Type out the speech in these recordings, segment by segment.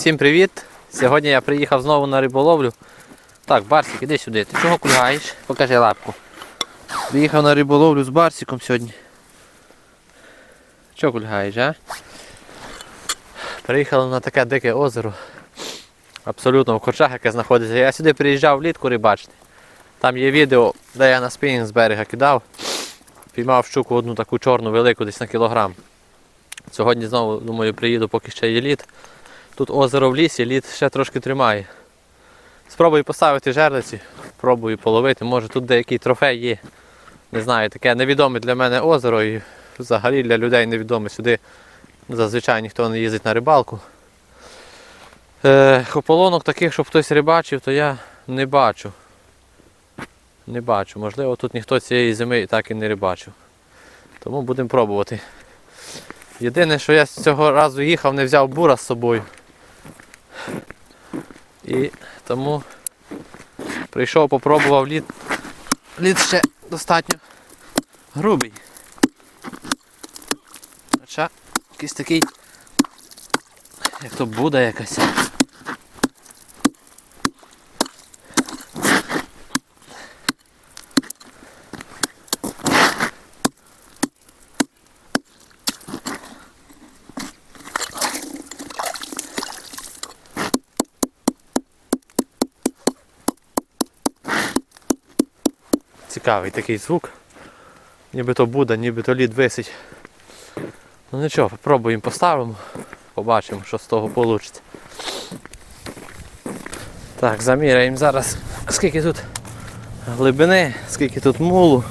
Всім привіт! Сьогодні я приїхав знову на риболовлю. Так, Барсик, іди сюди. Ти чого кульгаєш? Покажи лапку. Приїхав на риболовлю з Барсиком сьогодні. Чого кульгаєш, а? Приїхали на таке дике озеро. Абсолютно в корчах, яке знаходиться. Я сюди приїжджав влітку рибачити. Там є відео, де я на спінінг з берега кидав. Піймав щуку одну таку чорну велику десь на кілограм. Сьогодні знову, думаю, приїду, поки ще є лід. Тут озеро в лісі, лід ще трошки тримає. Спробую поставити жерлиці, пробую половити. Може тут деякий трофей є. Не знаю, таке невідоме для мене озеро і взагалі для людей невідоме. Сюди зазвичай ніхто не їздить на рибалку. Е, ополонок таких, щоб хтось рибачив, то я не бачу. Не бачу. Можливо, тут ніхто цієї зими так і не рибачив. Тому будемо пробувати. Єдине, що я з цього разу їхав, не взяв бура з собою. І тому прийшов, попробував лід. Лід ще достатньо грубий. Хоча якийсь такий, як то буде якась. Цікавий такий звук. Ніби то буде, ніби то лід висить. Ну нічого, попробуємо поставимо, побачимо, що з того вийде. Так, заміряємо зараз, скільки тут глибини, скільки тут мулу.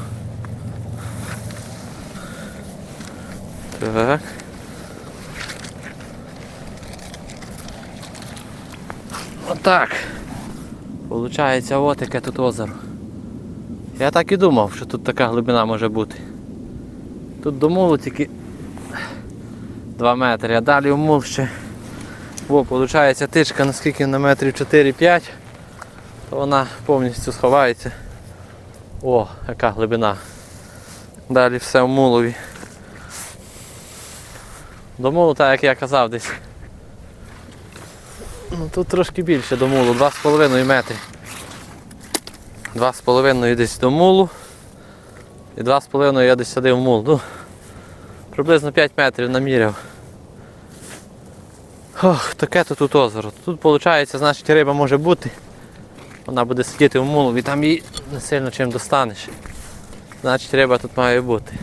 Так. Отак. Получається, от яке тут озеро. Я так і думав, що тут така глибина може бути. Тут до мулу тільки 2 метри, а далі у мул ще. О, виходить тичка наскільки на метрів 4-5, то вона повністю сховається. О, яка глибина. Далі все в мулові. До мулу, так як я казав десь. Ну тут трошки більше до мулу, 2,5 метри. Два з половиною десь до мулу. І два з половиною я десь садив мул. Ну, приблизно 5 метрів наміряв. Ох, таке то тут озеро. Тут виходить, значить риба може бути. Вона буде сидіти в мулу і там її не сильно чим достанеш. Значить риба тут має бути.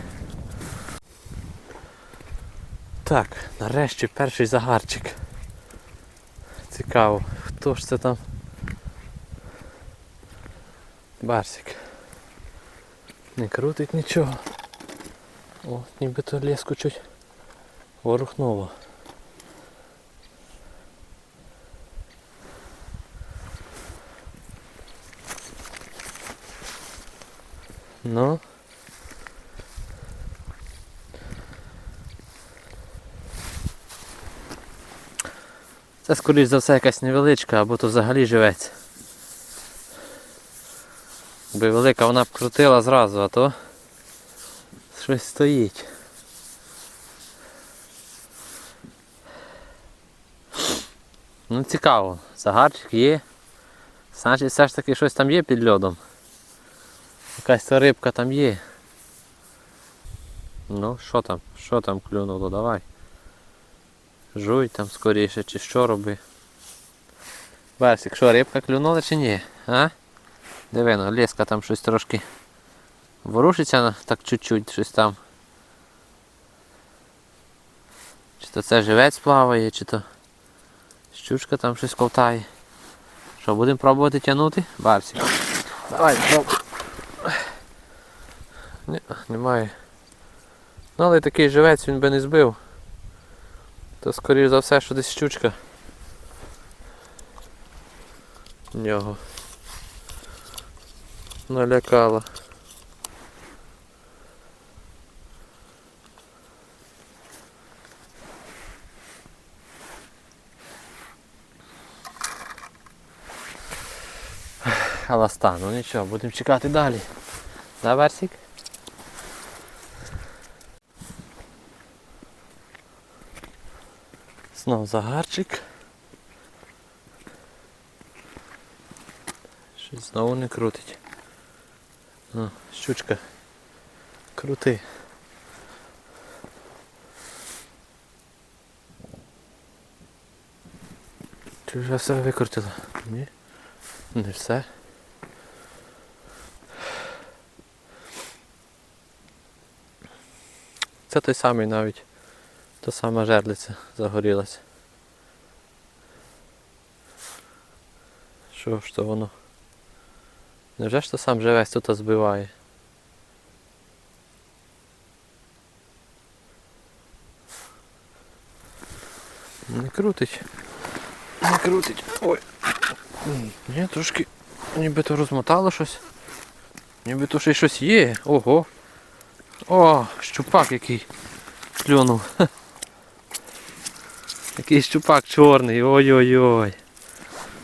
Так, нарешті перший загарчик. Цікаво, хто ж це там? Барсик. Не крутить нічого. О, нібито леску чуть ворухнуло. Ну. Це скоріш за все якась невеличка, або то взагалі живець. Якби велика вона б крутила зразу, а то щось стоїть. Ну цікаво, загарчик є. Значить все ж таки щось там є під льодом. Якась та рибка там є. Ну, що там? Що там клюнуло? Давай. Жуй там скоріше, чи що роби. Барсик, що рибка клюнула чи ні? А? Диви, ну, леска там щось трошки ворушиться так чуть-чуть щось там. Чи то це живець плаває, чи то щучка там щось ковтає. Що, будемо пробувати тягнути? Барсик. Давай, пробуй. Ні, немає. Ну але такий живець він би не збив. То скоріш за все, що десь щучка. В нього налякала. Аласта, ну нічого, будемо чекати далі. Да, Версік? Знов загарчик. Щось знову не крутить. О, щучка. Крути. Чи вже все викрутила? Ні? Не все. Це той самий навіть. Та сама жерлиця загорілася. Що ж то воно? Невже ж то сам живець тут збиває? Не крутить. Не крутить. Ой. Ні, трошки нібито розмотало щось. Нібито ще й щось є. Ого. О, щупак який клюнув. Який щупак чорний. Ой-ой-ой.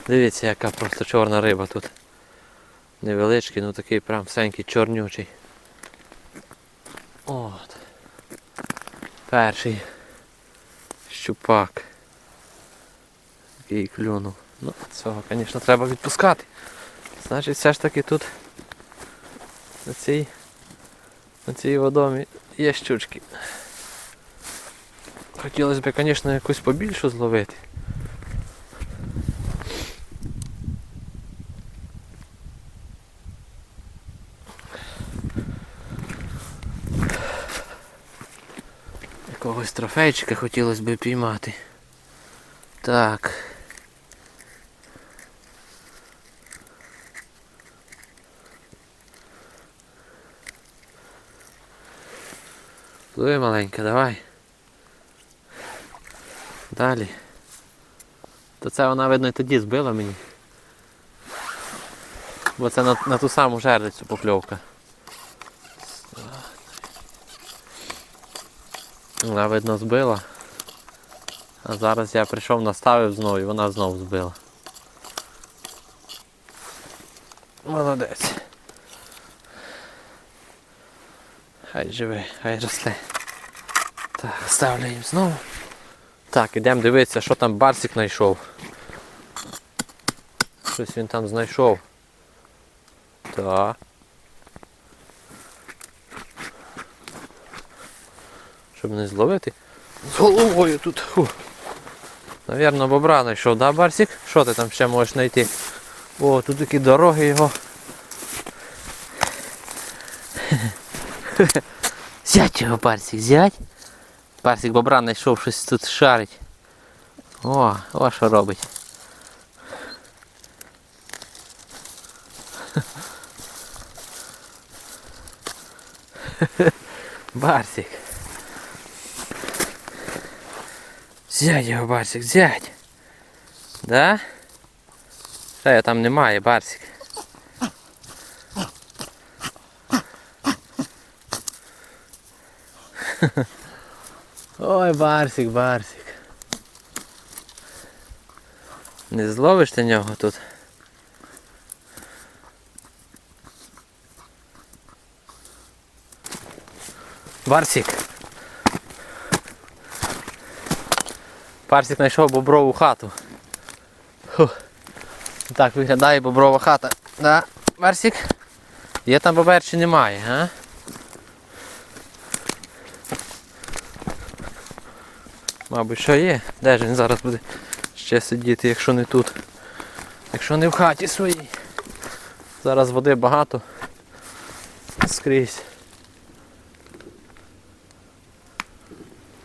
Дивіться, яка просто чорна риба тут. Невеличкий, ну такий прям всенький чорнючий. От. Перший щупак. Який клюнув. Ну, цього, звісно, треба відпускати. Значить, все ж таки тут на цій, на цій водомі є щучки. Хотілося б, звісно, якусь побільшу зловити. Якогось трофейчика хотілося б піймати. Так. Пливи маленька, давай. Далі. То це вона, видно, і тоді збила мені. Бо це на, на ту саму жерлицю покльовка. Вона, видно, збила. А зараз я прийшов, наставив знову і вона знову збила. Молодець. Хай живе, хай росте. Так, ставлю їм знову. Так, ідемо дивитися, що там барсик знайшов. Щось він там знайшов. Так. Щоб не зловити. З головою тут. Фу. Навірно, бобра знайшов, да, Барсик? Що ти там ще можеш знайти? О, тут такі дороги його. Зять його, Барсик, зять. Барсик бобра знайшов щось тут шарить. О, о що робить. Барсик. Зять його, Барсик, зять. Да? Та я там немає, Барсик. Ой, Барсик, Барсик. Не зловиш ти нього тут? Барсик. Барсик знайшов боброву хату. Фух. Так виглядає боброва хата. Да, Барсик? Є там бобер чи немає, а? Мабуть, що є. Де ж він зараз буде ще сидіти, якщо не тут. Якщо не в хаті своїй. Зараз води багато. Скрізь.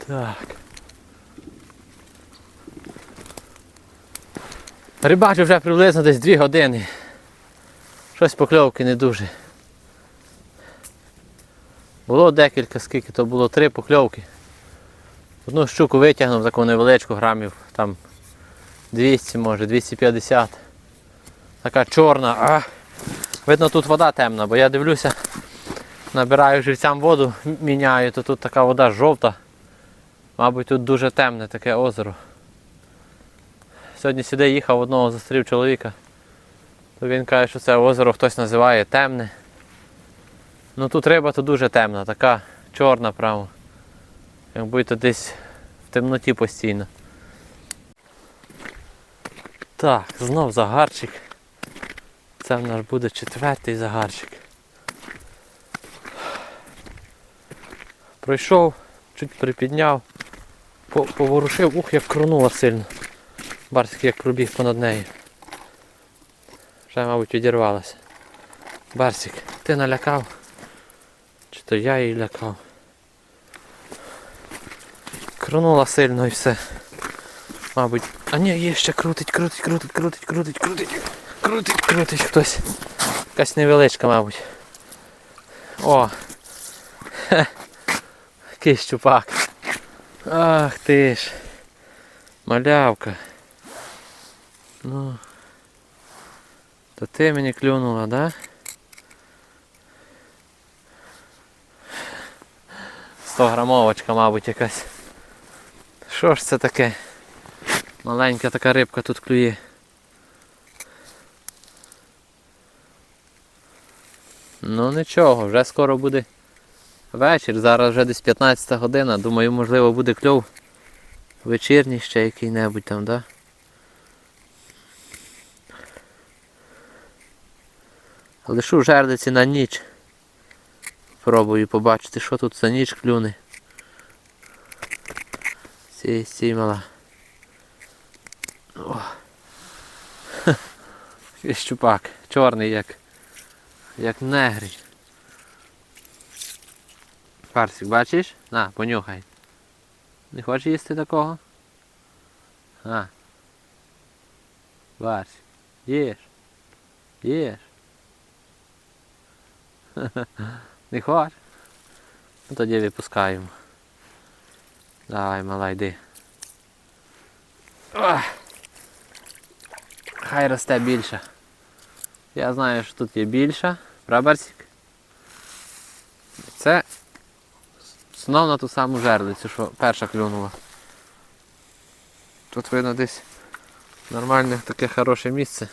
Так. Рибачу вже приблизно десь 2 години. Щось покльовки не дуже. Було декілька, скільки то було три покльовки. Одну щуку витягнув таку невеличку грамів, там 200 може, 250. Така чорна. А, видно тут вода темна, бо я дивлюся, набираю живцям воду, міняю, то тут така вода жовта. Мабуть, тут дуже темне таке озеро. Сьогодні сюди їхав одного зустрів чоловіка. То він каже, що це озеро хтось називає темне. Ну тут риба то дуже темна, така чорна прямо. Як будь-то десь в темноті постійно. Так, знов загарчик. Це в нас буде четвертий загарчик. Пройшов, чуть припідняв, поворушив, ух, як кронула сильно. Барсик як пробіг понад нею. Вже, мабуть, відірвалася. Барсик, ти налякав? Чи то я її лякав? Кронула сильно і все. Мабуть. А ні, є ще крутить, крутить, крутить, крутить, крутить, крутить, крутить, крутить хтось. Якась невеличка, мабуть. О! Хе. Який щупак. Ах ти ж. Малявка. Ну. То ти мені клюнула, да? Сто грамовочка, мабуть, якась. Що ж це таке? Маленька така рибка тут клює. Ну нічого, вже скоро буде вечір, зараз вже десь 15 година, думаю, можливо буде кльов вечірній ще який-небудь там, да? Лишу жердиці на ніч. Пробую побачити, що тут за ніч клюне. Сій, сій мала. О. Щупак. Чорний як. Як негрий. Парсик, бачиш? На, понюхай. Не хочеш їсти такого? А. Барсик. Їж. Їж. Не хочеш? Ну тоді випускаємо. Давай, мала, йди. Хай росте більше. Я знаю, що тут є більша. Прабарсик. Це знов на ту саму жерлицю, що перша клюнула. Тут видно десь нормальне таке хороше місце.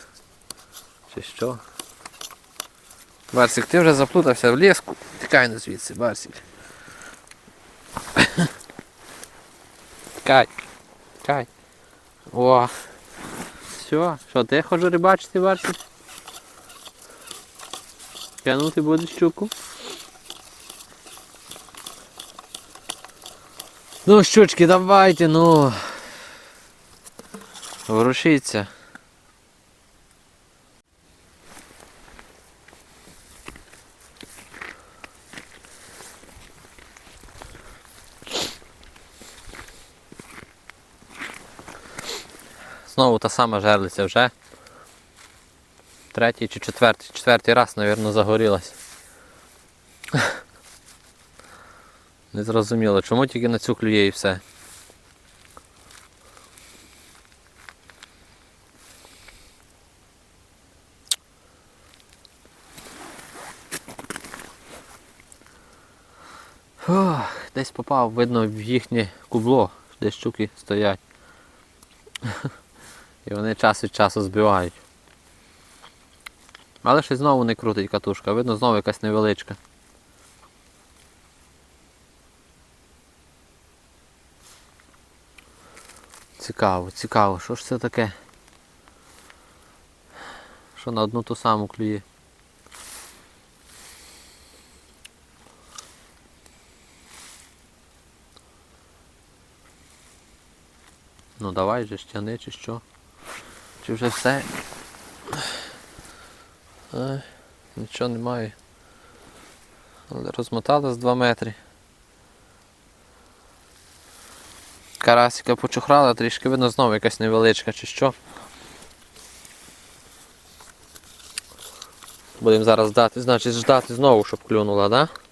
Чи що? Барсик, ти вже заплутався в ліску. Тікай на звідси, Барсик. Тікай. Тікай. О. Все, що ти хочеш рибачити, Барсик? Тянути будеш щуку? Ну, щучки, давайте, ну. Ворушіться. Знову та сама жерлиця вже. Третій чи четвертий, четвертий раз, мабуть, загорілась. Не зрозуміло, чому тільки на цю клює і все. Ох, десь попав, видно, в їхнє кубло, де щуки стоять. І вони час від часу збивають. Але щось знову не крутить катушка, видно знову якась невеличка. Цікаво, цікаво, що ж це таке? Що на одну ту саму клює? Ну давай же щани чи що? Чи вже все? Ай, нічого немає. Але розмотали з 2 метри. Карасика почухрала, трішки видно знову якась невеличка чи що. Будемо зараз ждати, значить ждати знову, щоб клюнула, так? Да?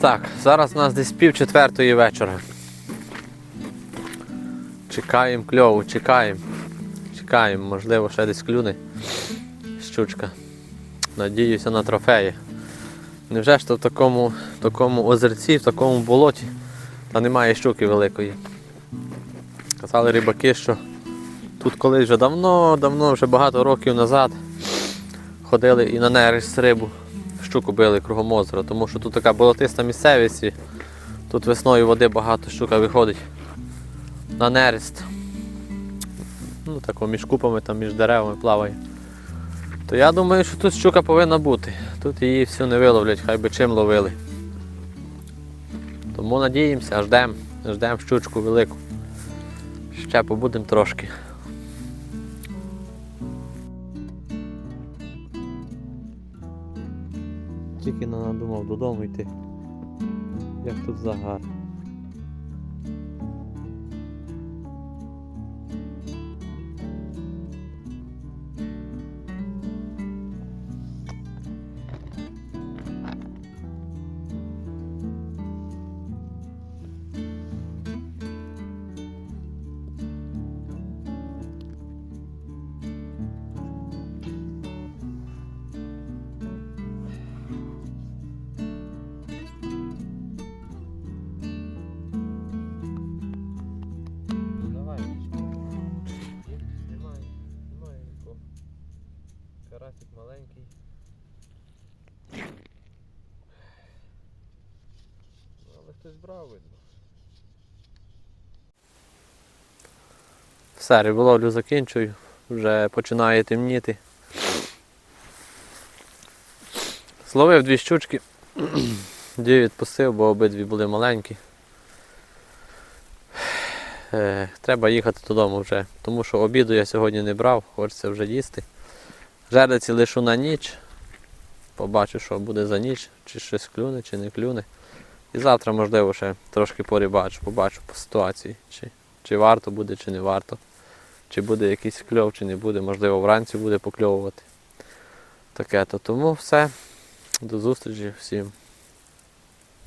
Так, зараз у нас десь пів четвертої вечора. Чекаємо кльову, чекаємо. Чекаємо, можливо, ще десь клюне щучка. Надіюся на трофеї. Невже ж то в такому, такому озерці, в такому болоті та немає щуки великої. Казали рибаки, що тут колись вже давно, давно, вже багато років назад ходили і на нерест рибу, щуку били кругом озера, тому що тут така болотиста місцевість, і тут весною води багато щука виходить на нерест. Ну, тако між купами, там, між деревами плаває. То я думаю, що тут щука повинна бути. Тут її всю не виловлять, хай би чим ловили. Тому надіємося, ждемо, ждемо щучку велику. Ще побудемо трошки. Тільки надумав додому йти. Як тут загар. Видно. Все, риболовлю закінчую. Вже починає темніти. Зловив дві щучки. Дві відпустив, бо обидві були маленькі. Е, треба їхати додому вже, тому що обіду я сьогодні не брав, хочеться вже їсти. Жереці лишу на ніч. Побачу, що буде за ніч, чи щось клюне, чи не клюне. І завтра, можливо, ще трошки порибачу, побачу по ситуації, чи, чи варто буде, чи не варто. Чи буде якийсь кльов, чи не буде, можливо, вранці буде покльовувати. Таке то. Тому все. До зустрічі всім.